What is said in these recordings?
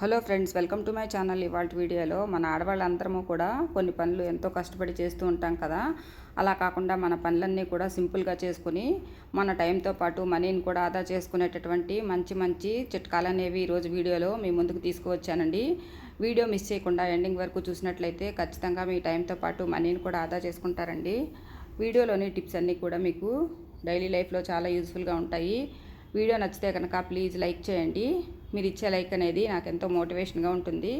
Hello friends welcome to my channel ఇవాళ వీడియోలో. మన ఆడవాళ్ళందరము కూడా కొన్ని పనులు ఎంతో కష్టపడి చేస్తూ ఉంటాం కదా. అలా కాకుండా మన పనులన్నీ కూడా సింపుల్గా చేసుకుని మన టైంతో పాటు మనీని కూడా ఆదా చేసుకునేటటువంటి మంచి మంచి చిట్కాలు అనేవి ఈరోజు వీడియోలో మీ ముందుకు తీసుకువచ్చానండి. వీడియో మిస్ చేయకుండా ఎండింగ్ వరకు చూసినట్లయితే ఖచ్చితంగా మీ టైంతో పాటు మనీని కూడా ఆదా చేసుకుంటారండి. వీడియోలోని టిప్స్ అన్నీ కూడా మీకు డైలీ లైఫ్లో చాలా యూస్ఫుల్గా ఉంటాయి. వీడియో నచ్చితే కనుక ప్లీజ్ లైక్ చేయండి. మీరు ఇచ్చే లైక్ అనేది నాకు ఎంతో మోటివేషన్గా ఉంటుంది.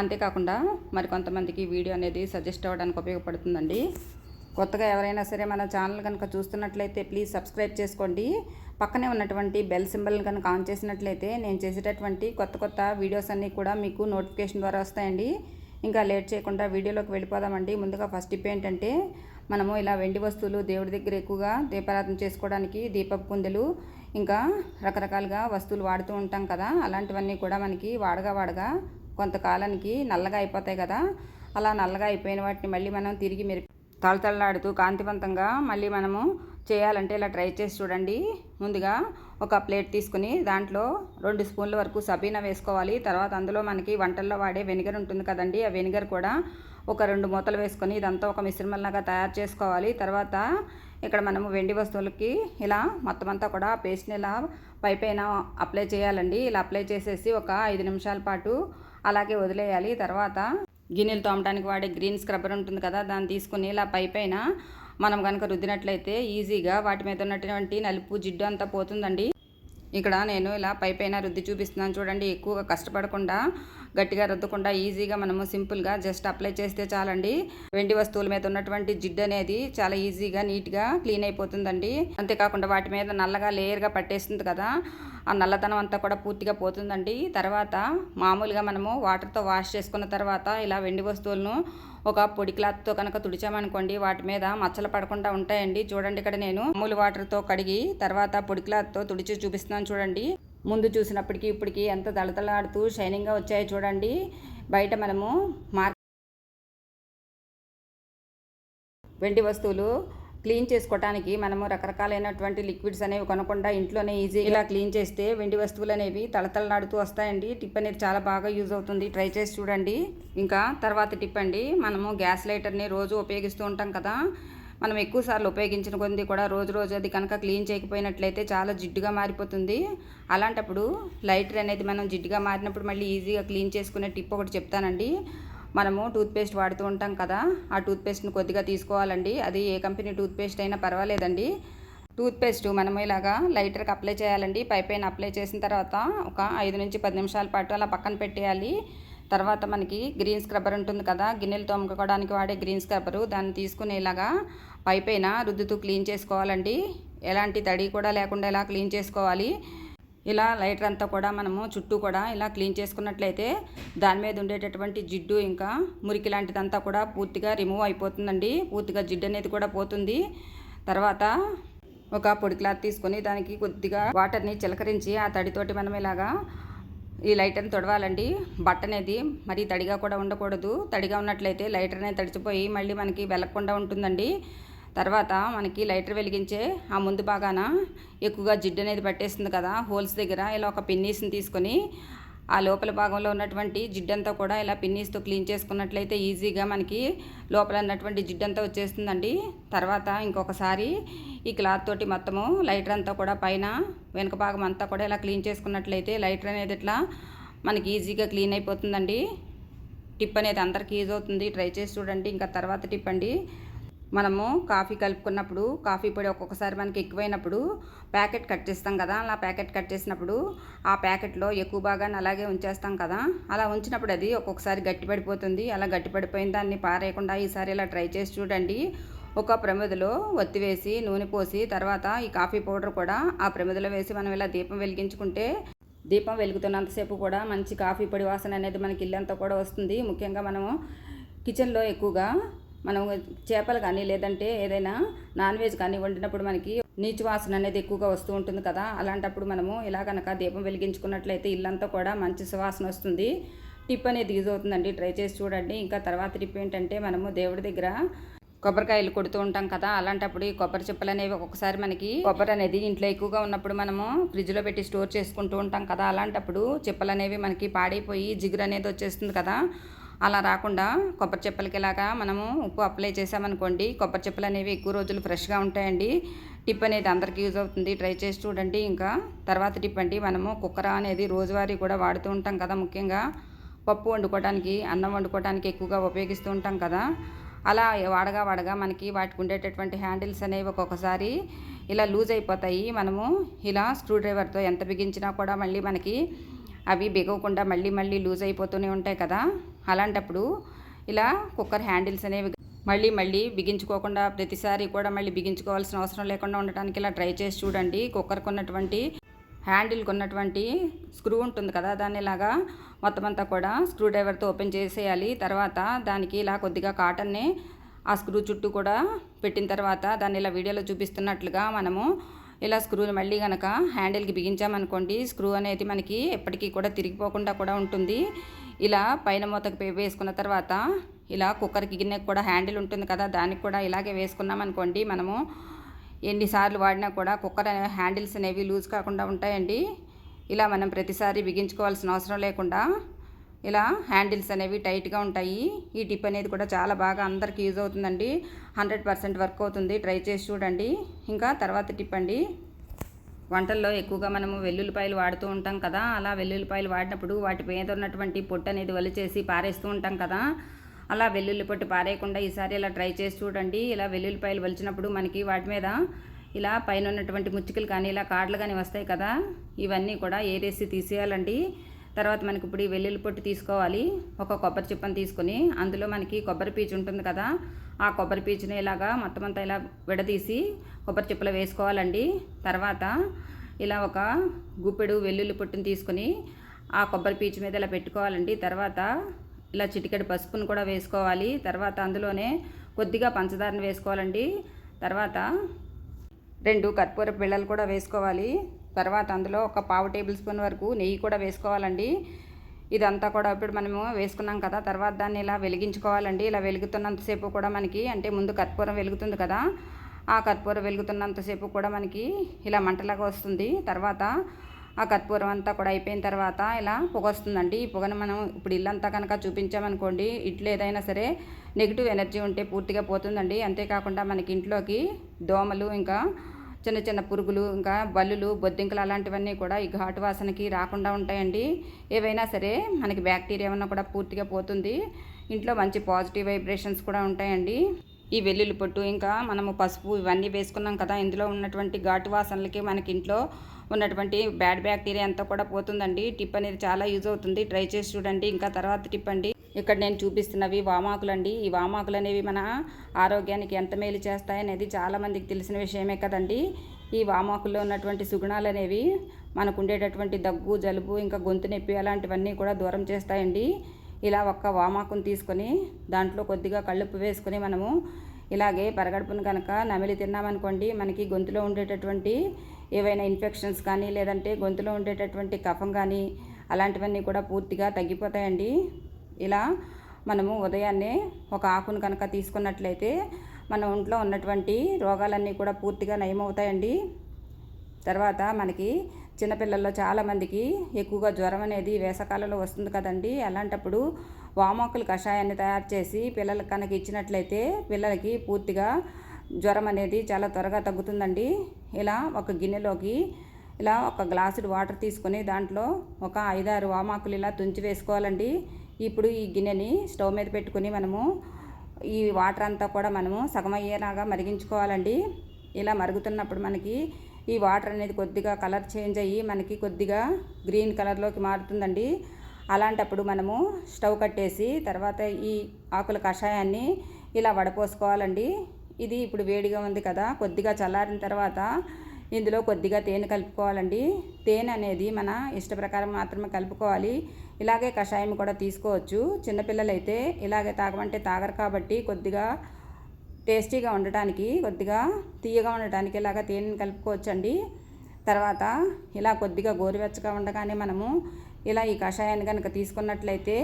అంతేకాకుండా మరి కొంతమందికి వీడియో అనేది సజెస్ట్ అవ్వడానికి ఉపయోగపడుతుందండి. కొత్తగా ఎవరైనా సరే మన ఛానల్ కనుక చూస్తున్నట్లయితే ప్లీజ్ సబ్స్క్రైబ్ చేసుకోండి. పక్కనే ఉన్నటువంటి బెల్ సింబల్ కనుక ఆన్ చేసినట్లయితే నేను చేసేటటువంటి కొత్త కొత్త వీడియోస్ అన్నీ కూడా మీకు నోటిఫికేషన్ ద్వారా వస్తాయండి. ఇంకా లేట్ చేయకుండా వీడియోలోకి వెళ్ళిపోదామండి. ముందుగా ఫస్ట్ టిప్ ఏంటంటే మనము ఇలా వెండి వస్తువులు దేవుడి దగ్గర ఎక్కువగా దీపారాధన చేసుకోవడానికి దీపపు కుందెలు ఇంకా రకరకాలుగా వస్తువులు వాడుతూ ఉంటాం కదా అలాంటివన్నీ కూడా మనకి వాడగా వాడగా కొంతకాలానికి నల్లగా అయిపోతాయి కదా. అలా నల్లగా అయిపోయిన వాటిని మళ్ళీ మనం తిరిగి మెరి తళతళలాడుతూ కాంతివంతంగా మళ్ళీ మనము చేయాలంటే ఇలా ట్రై చేసి చూడండి. ముందుగా ఒక ప్లేట్ తీసుకుని దాంట్లో రెండు స్పూన్ల వరకు సబీనా వేసుకోవాలి. తర్వాత అందులో మనకి వంటల్లో వాడే వెనిగర్ ఉంటుంది కదండి ఆ వెనిగర్ కూడా ఒక రెండు మూతలు వేసుకొని ఇదంతా ఒక మిశ్రమంలాగా తయారు చేసుకోవాలి. తర్వాత ఇక్కడ మనము వెండి వస్తువులకి ఇలా మొత్తం అంతా కూడా పేస్ట్ని ఇలా పైపైన అప్లై చేయాలండి. ఇలా అప్లై చేసేసి ఒక ఐదు నిమిషాల పాటు అలాగే వదిలేయాలి. తర్వాత గిన్నెలు తోమడానికి వాడే గ్రీన్ స్క్రబ్బర్ ఉంటుంది కదా దాన్ని తీసుకుని ఇలా పైపైన మనం కనుక రుద్దినట్లయితే ఈజీగా వాటి మీద ఉన్నటువంటి నలుపు జిడ్డు అంతా పోతుందండి. ఇక్కడ నేను ఇలా పైపైన రుద్ది చూపిస్తున్నాను చూడండి ఎక్కువగా కష్టపడకుండా గట్టిగా రుద్దకుండా ఈజీగా మనము సింపుల్గా జస్ట్ అప్లై చేస్తే చాలండి. వెండి వస్తువుల మీద ఉన్నటువంటి జిడ్డు అనేది చాలా ఈజీగా నీట్గా క్లీన్ అయిపోతుందండి. అంతేకాకుండా వాటి మీద నల్లగా లేయర్గా పట్టేస్తుంది కదా. ఆ నల్లతనం అంతా కూడా పూర్తిగా పోతుందండి. తర్వాత మామూలుగా మనము వాటర్తో వాష్ చేసుకున్న తర్వాత ఇలా వెండి వస్తువులను ఒక పొడి క్లాత్తో కనుక తుడిచామనుకోండి వాటి మీద మచ్చలు పడకుండా ఉంటాయండి. చూడండి ఇక్కడ నేను మామూలు వాటర్తో కడిగి తర్వాత పొడి క్లాత్తో తుడిచి చూపిస్తున్నాను చూడండి. ముందు చూసినప్పటికీ ఇప్పటికీ ఎంత తళతళాడుతూ షైనింగ్గా వచ్చాయో చూడండి. బయట మనము మార్కెట్ వెండి వస్తువులు క్లీన్ చేసుకోవడానికి మనము రకరకాలైనటువంటి లిక్విడ్స్ అనేవి కొనకుండా ఇంట్లోనే ఈజీ ఇలా క్లీన్ చేస్తే వెండి వస్తువులు అనేవి తళతళలాడుతూ వస్తాయండి. టిప్ అనేది చాలా బాగా యూజ్ అవుతుంది. ట్రై చేసి చూడండి. ఇంకా తర్వాత టిప్ అండి. మనము గ్యాస్ లైటర్ని రోజు ఉపయోగిస్తూ ఉంటాం కదా. మనం ఎక్కువ సార్లు ఉపయోగించిన కొద్ది కూడా రోజు రోజు అది కనుక క్లీన్ చేయకపోయినట్లయితే చాలా జిడ్డుగా మారిపోతుంది. అలాంటప్పుడు లైటర్ అనేది మనం జిడ్డుగా మారినప్పుడు మళ్ళీ ఈజీగా క్లీన్ చేసుకునే టిప్ ఒకటి చెప్తానండి. మనము టూత్పేస్ట్ వాడుతూ ఉంటాం కదా ఆ టూత్పేస్ట్ని కొద్దిగా తీసుకోవాలండి. అది ఏ కంపెనీ టూత్పేస్ట్ అయినా పర్వాలేదండి. టూత్పేస్ట్ మనము ఇలాగా లైటర్కి అప్లై చేయాలండి. పై పైన అప్లై చేసిన తర్వాత ఒక ఐదు నుంచి పది నిమిషాల పాటు అలా పక్కన పెట్టేయాలి. తర్వాత మనకి గ్రీన్ స్క్రబ్బర్ ఉంటుంది కదా గిన్నెలు తోముకోవడానికి వాడే గ్రీన్ స్క్రబ్బరు దాన్ని తీసుకునేలాగా పైపైన రుద్దుతూ క్లీన్ చేసుకోవాలండి. ఎలాంటి తడి కూడా లేకుండా ఇలా క్లీన్ చేసుకోవాలి? ఇలా లైటర్ అంతా కూడా మనము చుట్టూ కూడా ఇలా క్లీన్ చేసుకున్నట్లయితే దాని మీద ఉండేటటువంటి జిడ్డు ఇంకా మురికి లాంటిదంతా కూడా పూర్తిగా రిమూవ్ అయిపోతుందండి. పూర్తిగా జిడ్డు అనేది కూడా పోతుంది. తర్వాత ఒక పొడి క్లాత్ తీసుకొని దానికి కొద్దిగా వాటర్ని చిలకరించి ఆ తడితోటి మనం ఇలాగా ఈ లైటర్ని తొడవాలండి. బట్ట అనేది మరీ తడిగా కూడా ఉండకూడదు. తడిగా ఉన్నట్లయితే లైటర్ అనేది తడిచిపోయి మళ్ళీ మనకి వెలగకుండా ఉంటుందండి. తర్వాత మనకి లైటర్ వెలిగించే ఆ ముందు భాగాన ఎక్కువగా జిడ్డు అనేది పట్టేస్తుంది కదా హోల్స్ దగ్గర ఇలా ఒక పిన్నీస్ని తీసుకొని ఆ లోపల భాగంలో ఉన్నటువంటి జిడ్డంతా కూడా ఇలా పిన్నీస్తో క్లీన్ చేసుకున్నట్లయితే ఈజీగా మనకి లోపల ఉన్నటువంటి జిడ్డంతా వచ్చేస్తుందండి. తర్వాత ఇంకొకసారి ఈ క్లాత్ తోటి మొత్తము లైటర్ అంతా కూడా పైన వెనుక భాగం అంతా కూడా ఇలా క్లీన్ చేసుకున్నట్లయితే లైటర్ అనేది ఇట్లా మనకి ఈజీగా క్లీన్ అయిపోతుందండి. టిప్ అనేది అందరికీ యూజ్ అవుతుంది. ట్రై చేసి చూడండి. ఇంకా తర్వాత టిప్ అండి. మనము కాఫీ కలుపుకున్నప్పుడు కాఫీ పొడి ఒక్కొక్కసారి మనకి ఎక్కువైనప్పుడు ప్యాకెట్ కట్ చేస్తాం కదా అలా ప్యాకెట్ కట్ చేసినప్పుడు ఆ ప్యాకెట్లో ఎక్కువ భాగాన్ని అలాగే ఉంచేస్తాం కదా. అలా ఉంచినప్పుడు అది ఒక్కొక్కసారి గట్టిపడిపోతుంది. అలా గట్టిపడిపోయిన దాన్ని పారేయకుండా ఈసారి ఇలా ట్రై చేసి చూడండి. ఒక ప్రమిదలో ఒత్తి వేసి నూనె పోసి తర్వాత ఈ కాఫీ పౌడర్ కూడా ఆ ప్రమిదలో వేసి మనం ఇలా దీపం వెలిగించుకుంటే దీపం వెలుగుతున్నంతసేపు కూడా మంచి కాఫీ పొడి వాసన అనేది మనకి ఇల్లంతా కూడా వస్తుంది. ముఖ్యంగా మనము కిచెన్లో ఎక్కువగా మనం చేపలు కానీ లేదంటే ఏదైనా నాన్ వెజ్ కానీ వండినప్పుడు మనకి నీచు వాసన అనేది ఎక్కువగా వస్తూ ఉంటుంది కదా. అలాంటప్పుడు మనము ఇలా కనుక దీపం వెలిగించుకున్నట్లయితే ఇల్లంతా కూడా మంచి సువాసన వస్తుంది. టిప్ అనేది యూజ్ అవుతుందండి. ట్రై చేసి చూడండి. ఇంకా తర్వాత టిప్ ఏంటంటే మనము దేవుడి దగ్గర కొబ్బరికాయలు కొడుతూ ఉంటాం కదా. అలాంటప్పుడు ఈ కొబ్బరి చిప్పలు అనేవి ఒక్కొక్కసారి మనకి కొబ్బరి అనేది ఇంట్లో ఎక్కువగా ఉన్నప్పుడు మనము ఫ్రిడ్జ్లో పెట్టి స్టోర్ చేసుకుంటూ ఉంటాం కదా. అలాంటప్పుడు చిప్పలు అనేవి మనకి పాడైపోయి జిగురు అనేది వచ్చేస్తుంది కదా. అలా రాకుండా కొబ్బరి చిప్పలకి ఇలాగా మనము ఉప్పు అప్లై చేసామనుకోండి కొబ్బరి చెప్పులు అనేవి ఎక్కువ రోజులు ఫ్రెష్గా ఉంటాయండి. టిప్ అనేది అందరికీ యూజ్ అవుతుంది. ట్రై చేసి చూడండి. ఇంకా తర్వాత టిప్ అండి మనము కుక్కర అనేది రోజువారీ కూడా వాడుతూ ఉంటాం కదా ముఖ్యంగా. పప్పు వండుకోవడానికి అన్నం వండుకోవడానికి ఎక్కువగా ఉపయోగిస్తూ ఉంటాం కదా. అలా వాడగా వాడగా మనకి వాటికి ఉండేటటువంటి హ్యాండిల్స్ అనేవి ఒక్కొక్కసారి ఇలా లూజ్ అయిపోతాయి. మనము ఇలా స్క్రూ డ్రైవర్తో ఎంత బిగించినా కూడా మళ్ళీ మనకి అవి బిగవకుండా మళ్ళీ మళ్ళీ లూజ్ అయిపోతూనే ఉంటాయి కదా. అలాంటప్పుడు ఇలా కుక్కర్ హ్యాండిల్స్ అనేవి మళ్ళీ మళ్ళీ బిగించుకోకుండా ప్రతిసారి కూడా మళ్ళీ బిగించుకోవాల్సిన అవసరం లేకుండా ఉండటానికి ఇలా ట్రై చేసి చూడండి. కుక్కర్కి ఉన్నటువంటి హ్యాండిల్కి ఉన్నటువంటి స్క్రూ ఉంటుంది కదా దాన్ని ఇలాగా మొత్తం అంతా కూడా స్క్రూ డ్రైవర్తో ఓపెన్ చేసేయాలి. తర్వాత దానికి ఇలా కొద్దిగా కాటన్ని ఆ స్క్రూ చుట్టూ కూడా పెట్టిన తర్వాత దాన్ని ఇలా వీడియోలో చూపిస్తున్నట్లుగా మనము ఇలా స్క్రూని మళ్ళీ కనుక హ్యాండిల్కి బిగించామనుకోండి స్క్రూ అనేది మనకి ఎప్పటికీ కూడా తిరిగిపోకుండా కూడా ఉంటుంది. ఇలా పైన మూతకు వేసుకున్న తర్వాత ఇలా కుక్కర్కి గిన్నెకి కూడా హ్యాండిల్ ఉంటుంది కదా దానికి కూడా ఇలాగే వేసుకున్నాం అనుకోండి. మనము ఎన్నిసార్లు వాడినా కూడా కుక్కర్ హ్యాండిల్స్ అనేవి లూజ్ కాకుండా ఉంటాయండి. ఇలా మనం ప్రతిసారి బిగించుకోవాల్సిన అవసరం లేకుండా ఇలా హ్యాండిల్స్ అనేవి టైట్గా ఉంటాయి. ఈ టిప్ అనేది కూడా చాలా బాగా అందరికి యూజ్ అవుతుందండి. హండ్రెడ్ పర్సెంట్ వర్క్ అవుతుంది. ట్రై చేసి చూడండి. ఇంకా తర్వాత టిప్ అండి. వంటల్లో ఎక్కువగా మనము వెల్లుల్లిపాయలు వాడుతూ ఉంటాం కదా అలా వెల్లుల్లిపాయలు వాడినప్పుడు వాటి మీద ఉన్నటువంటి పొట్టు అనేది వలిచేసి పారేస్తూ ఉంటాం కదా అలా వెల్లుల్లి పొట్టు పారేయకుండా ఈసారి ఇలా ట్రై చేసి చూడండి. ఇలా వెల్లుల్లిపాయలు వలిచినప్పుడు మనకి వాటి మీద ఇలా పైన ఉన్నటువంటి ముచ్చుకలు కానీ ఇలా కాడలు కానీ వస్తాయి కదా ఇవన్నీ కూడా ఏరేసి తీసేయాలండి. తర్వాత మనకి ఇప్పుడు ఈ వెల్లుల్లి పొట్టు తీసుకోవాలి. ఒక కొబ్బరి చిప్పను తీసుకొని అందులో మనకి కొబ్బరి పీచు ఉంటుంది కదా ఆ కొబ్బరి పీచుని ఇలాగా మొత్తం అంతా ఇలా విడదీసి కొబ్బరి చిప్పలు వేసుకోవాలండి. తర్వాత ఇలా ఒక గుప్పెడు వెల్లుల్లి పొట్టుని తీసుకొని ఆ కొబ్బరి పీచు మీద ఇలా పెట్టుకోవాలండి. తర్వాత ఇలా చిటికెడు పసుపును కూడా వేసుకోవాలి. తర్వాత అందులోనే కొద్దిగా పంచదారను వేసుకోవాలండి. తర్వాత రెండు కర్పూర పిల్లలు కూడా వేసుకోవాలి. తర్వాత అందులో ఒక పావు టేబుల్ స్పూన్ వరకు నెయ్యి కూడా వేసుకోవాలండి. ఇదంతా కూడా ఇప్పుడు మనము వేసుకున్నాం కదా తర్వాత దాన్ని ఇలా వెలిగించుకోవాలండి. ఇలా వెలుగుతున్నంతసేపు కూడా మనకి అంటే ముందు కర్పూరం వెలుగుతుంది కదా ఆ కర్పూరం వెలుగుతున్నంతసేపు కూడా మనకి ఇలా మంటలాగా వస్తుంది. తర్వాత ఆ కర్పూరం అంతా కూడా అయిపోయిన తర్వాత ఇలా పొగ వస్తుందండి. ఈ పొగను మనం ఇప్పుడు ఇల్లంతా కనుక చూపించామనుకోండి ఇట్లు ఏదైనా సరే నెగిటివ్ ఎనర్జీ ఉంటే పూర్తిగా పోతుందండి. అంతేకాకుండా మనకి ఇంట్లోకి దోమలు ఇంకా చిన్న చిన్న పురుగులు ఇంకా బల్లులు బొద్దింకలు అలాంటివన్నీ కూడా ఈ ఘాటు వాసనకి రాకుండా ఉంటాయండి. ఏవైనా సరే మనకి బ్యాక్టీరియా ఏమన్నా కూడా పూర్తిగా పోతుంది. ఇంట్లో మంచి పాజిటివ్ వైబ్రేషన్స్ కూడా ఉంటాయండి. ఈ వెల్లుల్లి పొట్టు ఇంకా మనము పసుపు ఇవన్నీ వేసుకున్నాం కదా ఇందులో ఉన్నటువంటి ఘాటు వాసనలకి మనకి ఇంట్లో ఉన్నటువంటి బ్యాడ్ బ్యాక్టీరియా అంతా కూడా పోతుందండి. టిప్ అనేది చాలా యూజ్ అవుతుంది. ట్రై చేసి చూడండి. ఇంకా తర్వాత టిప్ అండి. ఇక్కడ నేను చూపిస్తున్నవి వామాకులు అండి. ఈ వామాకులు అనేవి మన ఆరోగ్యానికి ఎంత మేలు చేస్తాయనేది చాలామందికి తెలిసిన విషయమే కదండి. ఈ వామాకుల్లో ఉన్నటువంటి సుగుణాలు అనేవి మనకు ఉండేటటువంటి దగ్గు జలుబు ఇంకా గొంతు నొప్పి అలాంటివన్నీ కూడా దూరం చేస్తాయండి. ఇలా ఒక్క వామాకును తీసుకొని దాంట్లో కొద్దిగా కళ్ళుప్పు వేసుకొని మనము ఇలాగే పరగడుపును కనుక నమిలి తిన్నామనుకోండి మనకి గొంతులో ఉండేటటువంటి ఏవైనా ఇన్ఫెక్షన్స్ కానీ లేదంటే గొంతులో ఉండేటటువంటి కఫం కానీ అలాంటివన్నీ కూడా పూర్తిగా తగ్గిపోతాయండి. ఇలా మనము ఉదయాన్నే ఒక ఆకును కనుక తీసుకున్నట్లయితే మన ఒంట్లో ఉన్నటువంటి రోగాలన్నీ కూడా పూర్తిగా నయమవుతాయండి. తర్వాత మనకి చిన్నపిల్లల్లో చాలామందికి ఎక్కువగా జ్వరం అనేది వేసవకాలంలో వస్తుంది కదండి. అలాంటప్పుడు వామోకుల కషాయాన్ని తయారు చేసి పిల్లలకు కనుక ఇచ్చినట్లయితే పిల్లలకి పూర్తిగా జ్వరం అనేది చాలా త్వరగా తగ్గుతుందండి. ఇలా ఒక గిన్నెలోకి ఇలా ఒక గ్లాసుడు వాటర్ తీసుకొని దాంట్లో ఒక ఐదారు వామాకులు ఇలా తుంచి వేసుకోవాలండి. ఇప్పుడు ఈ గిన్నెని స్టవ్ మీద పెట్టుకుని మనము ఈ వాటర్ అంతా కూడా మనము సగం అయ్యేలాగా మరిగించుకోవాలండి. ఇలా మరుగుతున్నప్పుడు మనకి ఈ వాటర్ అనేది కొద్దిగా కలర్ చేంజ్ అయ్యి మనకి కొద్దిగా గ్రీన్ కలర్లోకి మారుతుందండి. అలాంటప్పుడు మనము స్టవ్ కట్టేసి తర్వాత ఈ ఆకుల కషాయాన్ని ఇలా వడపోసుకోవాలండి. ఇది ఇప్పుడు వేడిగా ఉంది కదా కొద్దిగా చల్లారిన తర్వాత ఇందులో కొద్దిగా తేనె కలుపుకోవాలండి. తేనె అనేది మన ఇష్ట ప్రకారం మాత్రమే కలుపుకోవాలి. ఇలాగే కషాయం కూడా తీసుకోవచ్చు. చిన్నపిల్లలైతే ఇలాగే తాగమంటే తాగరు కాబట్టి కొద్దిగా టేస్టీగా ఉండటానికి కొద్దిగా తీయగా ఉండటానికి ఇలాగ తేనెని కలుపుకోవచ్చండి. తర్వాత ఇలా కొద్దిగా గోరువెచ్చగా ఉండగానే మనము ఇలా ఈ కషాయాన్ని కనుక తీసుకున్నట్లయితే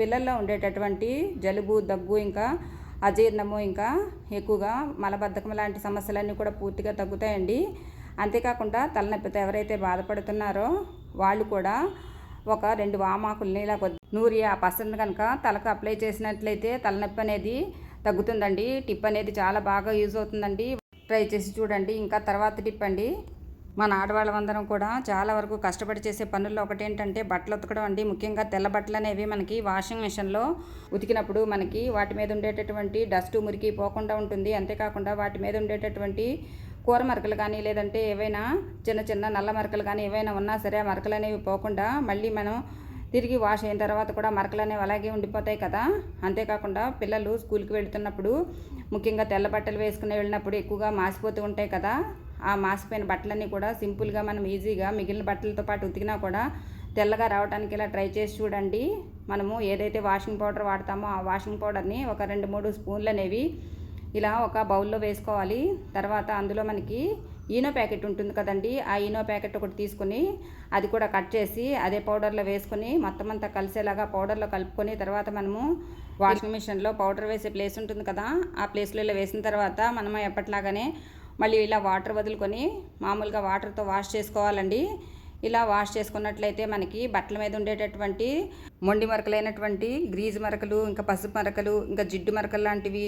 పిల్లల్లో ఉండేటటువంటి జలుబు దగ్గు ఇంకా అజీర్ణము ఇంకా ఎక్కువగా మలబద్ధకం లాంటి సమస్యలన్నీ కూడా పూర్తిగా తగ్గుతాయండి. అంతేకాకుండా తలనొప్పితో ఎవరైతే బాధపడుతున్నారో వాళ్ళు కూడా ఒక రెండు వామాకుల్ని ఇలా కొద్ది నూరి ఆ పర్సెంట్ కనుక తలకు అప్లై చేసినట్లయితే తలనొప్పి అనేది తగ్గుతుందండి. టిప్ అనేది చాలా బాగా యూజ్ అవుతుందండి. ట్రై చేసి చూడండి. ఇంకా తర్వాత టిప్ అండి. మన ఆడవాళ్ళందరం కూడా చాలా వరకు కష్టపడి చేసే పనుల్లో ఒకటి ఏంటంటే బట్టలు ఉతకడం అండి. ముఖ్యంగా తెల్ల బట్టలు అనేవి మనకి వాషింగ్ మిషన్లో ఉతికినప్పుడు మనకి వాటి మీద ఉండేటటువంటి డస్ట్ మురికి పోకుండా ఉంటుంది. అంతేకాకుండా వాటి మీద ఉండేటటువంటి కూర మరకలు కానీ లేదంటే ఏవైనా చిన్న చిన్న నల్ల మరకలు కానీ ఏవైనా ఉన్నా సరే ఆ మరకలు అనేవి పోకుండా మళ్ళీ మనం తిరిగి వాష్ అయిన తర్వాత కూడా మరకలు అనేవి అలాగే ఉండిపోతాయి కదా. అంతేకాకుండా పిల్లలు స్కూల్కి వెళుతున్నప్పుడు ముఖ్యంగా తెల్ల బట్టలు వేసుకుని వెళ్ళినప్పుడు ఎక్కువగా మాసిపోతూ ఉంటాయి కదా. ఆ మాసిపోయిన బట్టలన్నీ కూడా సింపుల్గా మనం ఈజీగా మిగిలిన బట్టలతో పాటు ఉతికినా కూడా తెల్లగా రావడానికి ఇలా ట్రై చేసి చూడండి. మనము ఏదైతే వాషింగ్ పౌడర్ వాడతామో ఆ వాషింగ్ పౌడర్ని ఒక రెండు మూడు స్పూన్లు అనేవి ఇలా ఒక బౌల్లో వేసుకోవాలి. తర్వాత అందులో మనకి ఈనో ప్యాకెట్ ఉంటుంది కదండి. ఆ ఈనో ప్యాకెట్ ఒకటి తీసుకొని అది కూడా కట్ చేసి అదే పౌడర్లో వేసుకొని మొత్తం అంతా కలిసేలాగా పౌడర్లో కలుపుకొని తర్వాత మనము వాషింగ్ మిషన్లో పౌడర్ వేసే ప్లేస్ ఉంటుంది కదా ఆ ప్లేస్లో ఇలా వేసిన తర్వాత మనము ఎప్పట్లాగానే మళ్ళీ ఇలా వాటర్ వదులుకొని మామూలుగా వాటర్తో వాష్ చేసుకోవాలండి. ఇలా వాష్ చేసుకున్నట్లయితే మనకి బట్టల మీద ఉండేటటువంటి మొండి మరకలైనటువంటి గ్రీజ్ మరకలు ఇంకా పసుపు మరకలు ఇంకా జిడ్డు మరకలు లాంటివి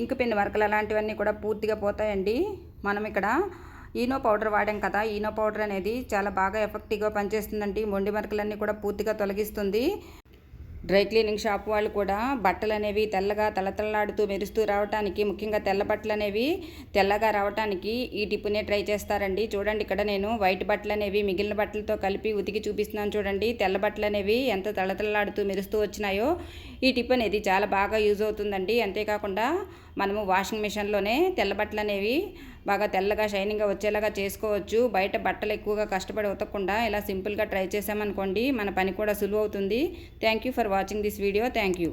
ఇంకు పిన్ మరకలు అలాంటివన్నీ కూడా పూర్తిగా పోతాయండి. మనం ఇక్కడ ఈనో పౌడర్ వాడాం కదా ఈనో పౌడర్ అనేది చాలా బాగా ఎఫెక్టివ్గా పనిచేస్తుందండి. మొండి మరకలన్నీ కూడా పూర్తిగా తొలగిస్తుంది. డ్రై క్లీనింగ్ షాప్ వాళ్ళు కూడా బట్టలు అనేవి తెల్లగా తలతల్లాడుతూ మెరుస్తూ రావడానికి ముఖ్యంగా తెల్ల బట్టలు అనేవి తెల్లగా రావడానికి ఈ టిప్పునే ట్రై చేస్తారండి. చూడండి ఇక్కడ నేను వైట్ బట్టలు అనేవి మిగిలిన బట్టలతో కలిపి ఉతికి చూపిస్తున్నాను చూడండి. తెల్ల బట్టలు అనేవి ఎంత తలతల్లాడుతూ మెరుస్తూ వచ్చినాయో ఈ టిప్ అనేది చాలా బాగా యూజ్ అవుతుందండి. అంతేకాకుండా మనము వాషింగ్ మిషన్లోనే తెల్ల బట్టలు అనేవి బాగా తెల్లగా షైనింగ్గా వచ్చేలాగా చేసుకోవచ్చు. బయట బట్టలు ఎక్కువగా కష్టపడి ఉతకకుండా ఇలా సింపుల్గా ట్రై చేసామనుకోండి మన పని కూడా సులువు అవుతుంది. Thank you for watching this video thank you